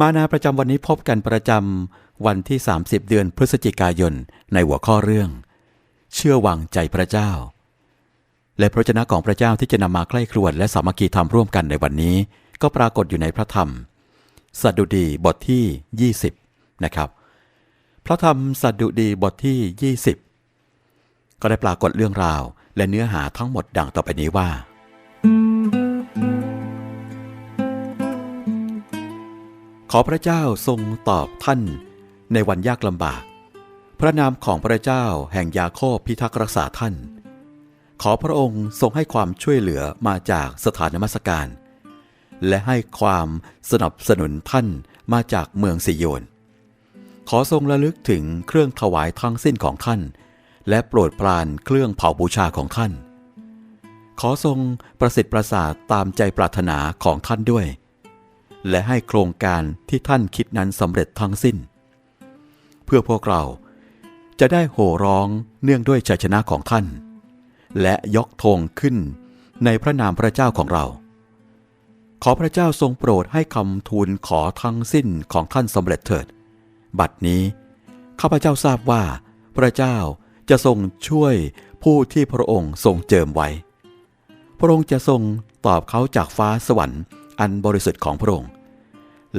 มานาประจำวันนี้พบกันประจำวันที่ 30 เดือนพฤศจิกายนในหัวข้อเรื่อง เชื่อวางใจพระเจ้า และพระเจนะของพระเจ้าที่จะนำมาใกล้ครวญและสามัคคีธรรมร่วมกันในวันนี้ ก็ปรากฏอยู่ในพระธรรมสดุดีบทที่ 20 นะครับ พระธรรมสดุดีบทที่ 20 ก็ได้ปรากฏเรื่องราวและเนื้อหาทั้งหมดดังต่อไปนี้ว่า ขอพระเจ้าทรงตอบท่านในวันยากลำบาก พระนามของพระเจ้าแห่งยาโคบพิทักษ์รักษาท่าน ขอพระองค์ทรงให้ความช่วยเหลือมาจากสถานมัสการ และให้ความสนับสนุนท่านมาจากเมืองสิโยน ขอทรงระลึกถึงเครื่องถวายทั้งสิ้นของท่าน และโปรดปรานเครื่องเผาบูชาของท่าน ขอทรงประสิทธิ์ประสาทตามใจปรารถนาของท่านด้วย และให้โครงการที่ท่านคิดนั้นสำเร็จทั้งสิ้น เพื่อพวกเราจะได้โห่ร้องเนื่องด้วยชัยชนะของท่าน และยกธงขึ้นในพระนามพระเจ้าของเรา ขอพระเจ้าทรงโปรดให้คำทูลขอทั้งสิ้นของท่านสำเร็จเถิด บัดนี้ ข้าพเจ้าทราบว่า พระเจ้าจะทรงช่วยผู้ที่พระองค์ทรงเจิมไว้ พระองค์จะทรงตอบเขาจากฟ้าสวรรค์ อันบริสุทธิ์ของพระองค์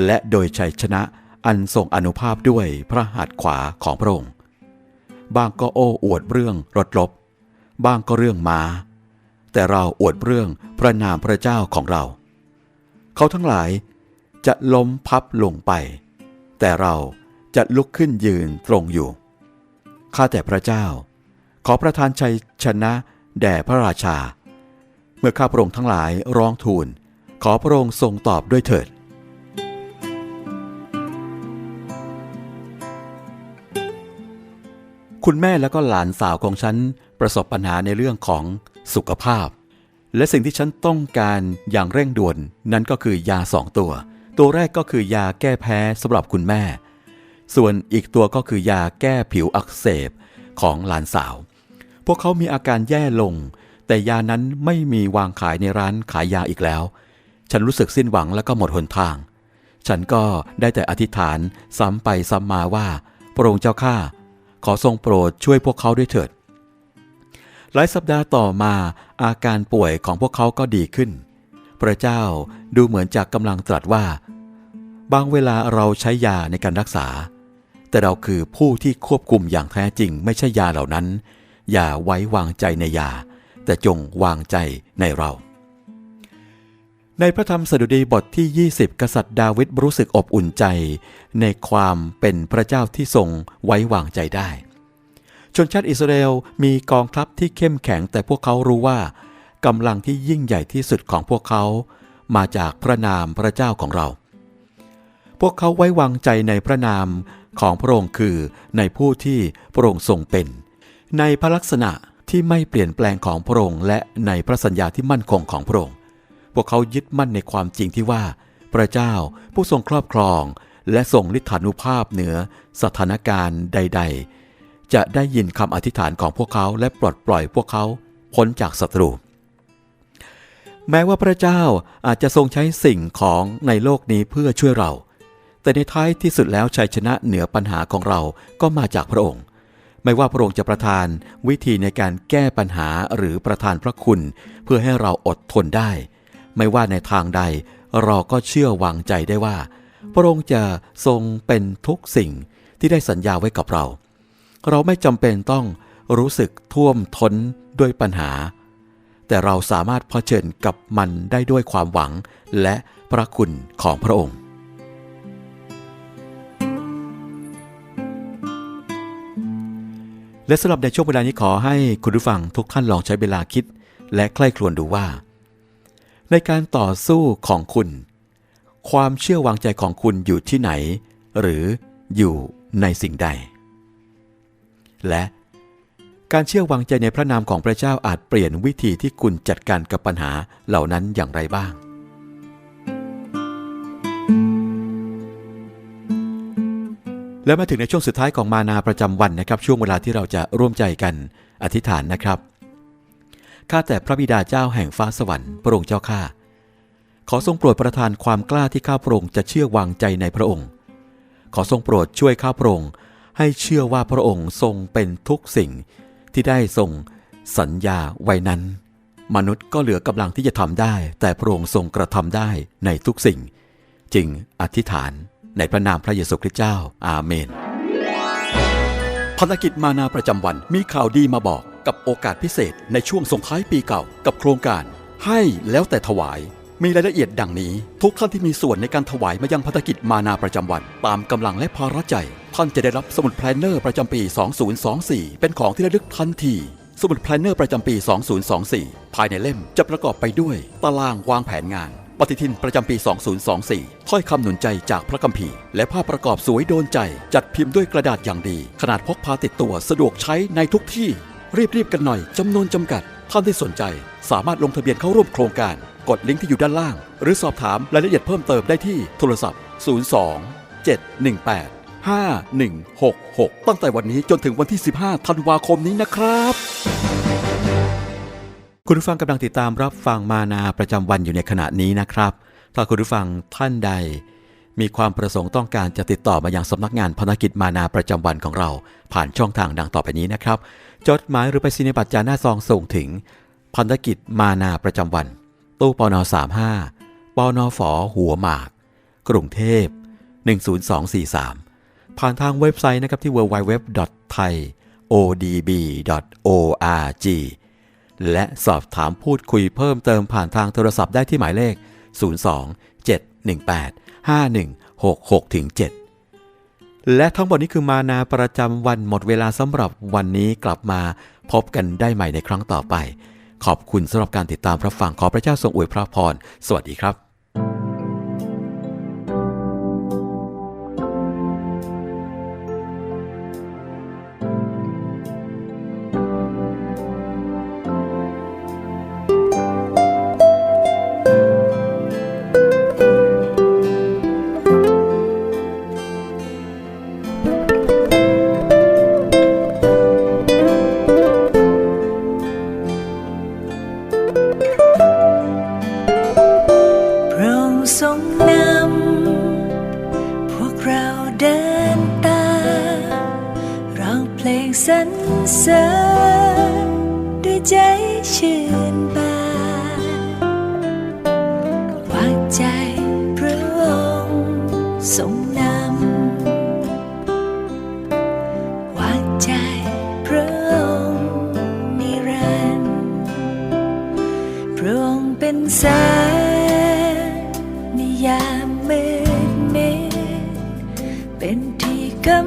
และโดยชัยชนะอันทรงอนุภาพด้วยพระหัตถ์ขวาของพระองค์ บางก็โอ้อวดเรื่องรถรบบางก็เรื่องมา้า แต่เราอวดเรื่องพระนามพระเจ้าของเรา เขาทั้งหลายจะล้มพับลงไป แต่เราจะลุกขึ้นยืนตรงอยู่ ข้าแต่พระเจ้า ขอประทานชัยชนะแด่พระราชา เมื่อข้าพระองค์ทั้งหลายร้องทูล ขอพระองค์ทรงตอบด้วยเถิด คุณแม่และก็หลานสาวของฉันประสบปัญหาในเรื่องของสุขภาพ และสิ่งที่ฉันต้องการอย่างเร่งด่วนนั้นก็คือยาสองตัว ตัวแรกก็คือยาแก้แพ้สำหรับคุณแม่ ส่วนอีกตัวก็คือยาแก้ผิวอักเสบของหลานสาว พวกเขามีอาการแย่ลงแต่ยานั้นไม่มีวางขายในร้านขายยาอีกแล้ว ฉันรู้สึกสิ้นหวังและก็หมดหนทาง ฉันก็ได้แต่อธิษฐานซ้ำไปซ้ำมาว่า พระองค์เจ้าข้าขอทรงโปรดช่วยพวกเขาด้วยเถิด หลายสัปดาห์ต่อมาอาการป่วยของพวกเขาก็ดีขึ้น พระเจ้าดูเหมือนจากกำลังตรัสว่า บางเวลาเราใช้ยาในการรักษา แต่เราคือผู้ที่ควบคุมอย่างแท้จริงไม่ใช่ยาเหล่านั้น อย่าไว้วางใจในยา แต่จงวางใจในเรา ในพระธรรมสดุดีบทที่ 20 กษัตริย์ดาวิดรู้สึกอบอุ่นใจ ในความเป็นพระเจ้าที่ทรงไว้วางใจได้ ชนชาติอิสราเอลมีกองทัพที่เข้มแข็งแต่พวกเขารู้ว่ากำลังที่ยิ่งใหญ่ที่สุดของพวกเขา มาจากพระนามพระเจ้าของเรา พวกเขาไว้วางใจในพระนามของพระองค์คือในผู้ที่พระองค์ทรงเป็น ในพระลักษณะที่ไม่เปลี่ยนแปลงของพระองค์และในพระสัญญาที่มั่นคงของพระองค์ พวกเขายึดมั่นในความจริงที่ว่า พระเจ้าผู้ทรงครอบครอง และทรงฤทธานุภาพเหนือสถานการณ์ใด ๆ จะได้ยินคำอธิษฐานของพวกเขาและปลดปล่อยพวกเขาพ้นจากศัตรู แม้ว่าพระเจ้าอาจจะทรงใช้สิ่งของในโลกนี้เพื่อช่วยเรา แต่ในท้ายที่สุดแล้วชัยชนะเหนือปัญหาของเราก็มาจากพระองค์ไม่ว่าพระองค์จะประทานวิธีในการแก้ปัญหาหรือประทานพระคุณ เพื่อให้เราอดทนได้ ไม่ว่าในทางใด เราก็เชื่อวางใจได้ว่า พระองค์จะทรงเป็นทุกสิ่งที่ได้สัญญาไว้กับเรา เราไม่จำเป็นต้องรู้สึกท่วมท้นด้วยปัญหา แต่เราสามารถเผชิญกับมันได้ด้วยความหวังและพระคุณของพระองค์และสำหรับในช่วงเวลานี้ขอให้คุณผู้ฟังทุกท่านลองใช้เวลาคิด และใคร่ครวญดูว่า ในการต่อสู้ของคุณ ความเชื่อวางใจของคุณอยู่ที่ไหน หรืออยู่ในสิ่งใด และการเชื่อวางใจในพระนามของพระเจ้าอาจเปลี่ยนวิธีที่คุณจัดการกับปัญหาเหล่านั้นอย่างไรบ้าง และมาถึงในช่วงสุดท้ายของมานาประจำวันนะครับ ช่วงเวลาที่เราจะร่วมใจกันอธิษฐานนะครับ ข้าแต่พระบิดาเจ้าแห่งฟ้าสวรรค์พระองค์เจ้าข้า ขอทรงโปรดประทานความกล้าที่ข้าพระองค์จะเชื่อวางใจในพระองค์ ขอทรงโปรดช่วยข้าพระองค์ให้เชื่อว่าพระองค์ทรงเป็นทุกสิ่งที่ได้ทรงสัญญาไว้นั้น มนุษย์ก็เหลือกำลังที่จะทำได้ แต่พระองค์ทรงกระทำได้ในทุกสิ่ง จึงอธิษฐานในพระนามพระเยซูคริสต์เจ้า อาเมนภารกิจมานาประจำวันมีข่าวดีมาบอก กับโอกาสพิเศษในช่วงส่งท้ายปีเก่ากับโครงการ ให้แล้วแต่ถวาย มีรายละเอียดดังนี้ ทุกท่านที่มีส่วนในการถวายมายังภารกิจมานาประจำวัน ตามกำลังและภาระใจ ท่านจะได้รับสมุดแพลนเนอร์ประจำปี 2024 เป็นของที่ระลึกทันทีสมุดแพลนเนอร์ประจำปี 2024 ภายในเล่มจะประกอบไปด้วย ตารางวางแผนงาน ปฏิทินประจำปี 2024 ถ้อยคำหนุนใจจากพระคัมภีร์ และภาพประกอบสวยโดนใจ จัดพิมพ์ด้วยกระดาษอย่างดี ขนาดพกพาติดตัวสะดวกใช้ในทุกที่ รีบๆกันหน่อยจำนวนจำกัด ท่านที่สนใจ สามารถลงทะเบียนเข้าร่วมโครงการ กดลิงก์ที่อยู่ด้านล่าง หรือสอบถามรายละเอียดเพิ่มเติมได้ที่โทรศัพท์ 02 718 5166 ตั้งแต่วันนี้จนถึงวันที่ 15 ธันวาคมนี้นะครับ คุณผู้ฟังกำลังติดตามรับฟังมานาประจำวันอยู่ในขณะนี้นะครับ ถ้าคุณผู้ฟังท่านใด มีความประสงค์ต้องการจะติดต่อมายังสำนักงานภารกิจมานาประจำวันของเรา ผ่านช่องทางดังต่อไปนี้นะครับ จดหมายหรือไปสินิบัตรจาหน้าซองส่งถึง พันธกิจมานาประจำวัน ตู้ปน35ปนฝหัวหมาก กรุงเทพ 10243 ผ่านทางเว็บไซต์นะครับที่ www.thaiodb.org และสอบถามพูดคุยเพิ่มเติมผ่านทางโทรศัพท์ได้ที่หมายเลข 02 718 5166ถึง7 และทั้งหมดนี้คือมานาประจำวันหมดเวลาสำหรับวันนี้กลับมาพบกันได้ใหม่ในครั้งต่อไป ขอบคุณสำหรับการติดตามรับฟังขอพระเจ้าทรงอวยพระพร สวัสดีครับ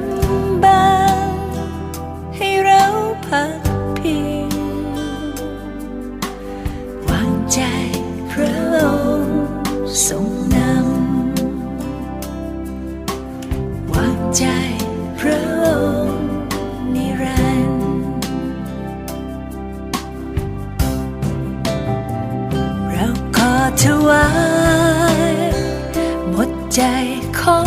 ำบังให้เราพักพิงวางใจพระองค์ทรงนำวางใจพระองค์นิรันดร์เราขอถวายหมดใจขอ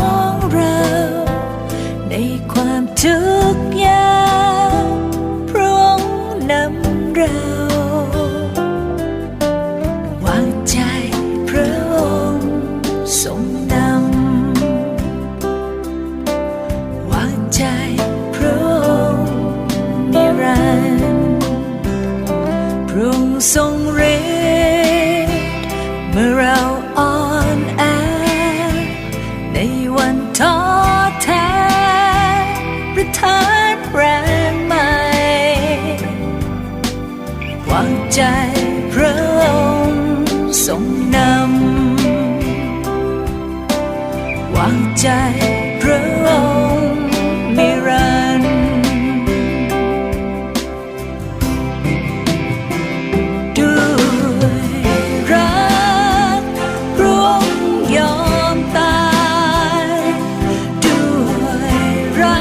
ากใจพระองค์มิรันด้วยรักพระองค์ยอมตายด้วยรั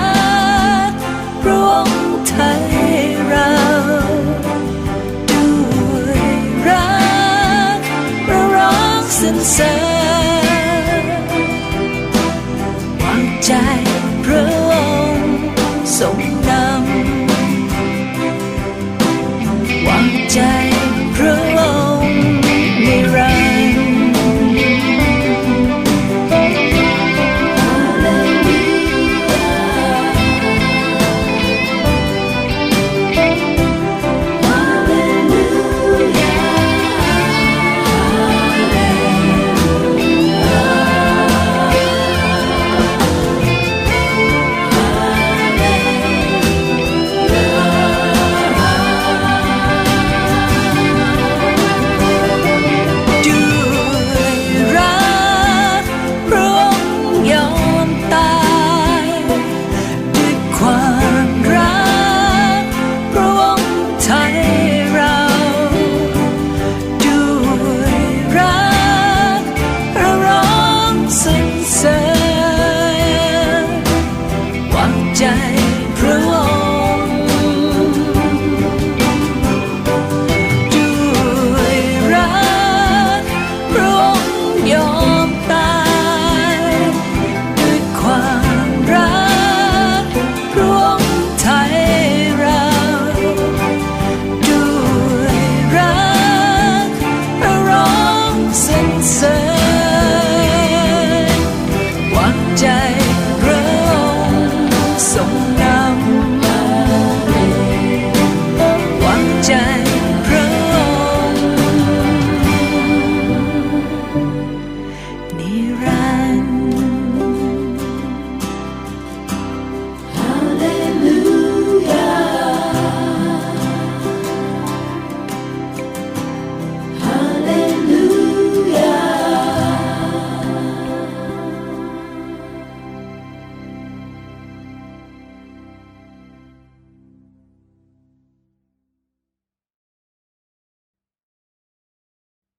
กพระองค์ไทยเราด้วยรักพระร้องสรรเสริญ